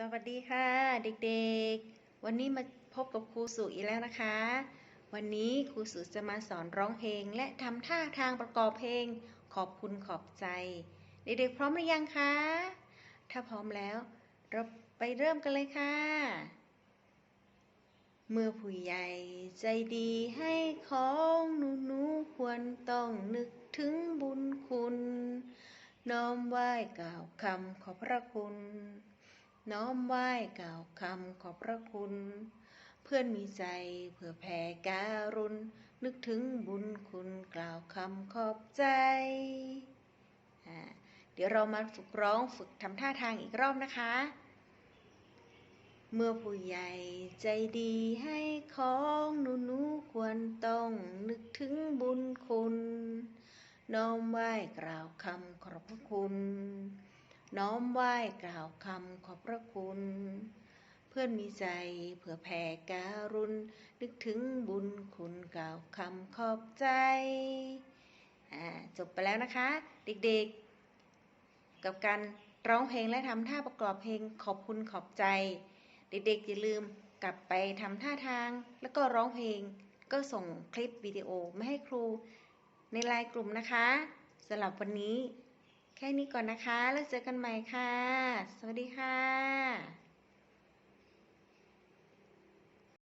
สวัสดีค่ะเด็กๆ วันนี้มาพบกับครูสุอีกแล้วนะคะ วันนี้ครูสุจะมาสอนร้องเพลง และทำท่าทางประกอบเพลง ขอบคุณขอบใจ เด็กๆ พร้อมหรือยังคะ ถ้าพร้อมแล้ว เราไปเริ่มกันเลยค่ะ เมื่อผู้ใหญ่ใจดีให้ของหนูหนูๆควรต้องนึกถึงบุญคุณ น้อมไหว้กล่าวคำขอบพระคุณ น้อมไหว้กล่าวคำขอบพระคุณ เพื่อนมีใจเพื่อแผ่การุณ นึกถึงบุญคุณกล่าวคำขอบใจ เดี๋ยวเรามาฝึกร้องฝึกทำท่าทางอีกรอบนะคะ เมื่อผู้ใหญ่ใจดีให้ของหนูหนูๆควรต้องนึกถึงบุญคุณ น้อมไหว้กล่าวคำขอบพระคุณ น้อมไหว้กล่าวคำขอบพระคุณ เพื่อนมีใจเผื่อแผ่การุณ นึกถึงบุญคุณกล่าวคำขอบใจจบไปแล้วนะคะ เด็กๆ กับการร้องเพลงและทำท่าประกอบเพลงขอบคุณขอบใจ เด็กๆ อย่าลืมกลับไปทำท่าทาง แล้วก็ร้องเพลง ก็ส่งคลิปวิดีโอมาให้ครูในไลน์กลุ่มนะคะสำหรับวันนี้ แค่นี้ก่อนนะคะ แล้วเจอกันใหม่ค่ะ สวัสดีค่ะ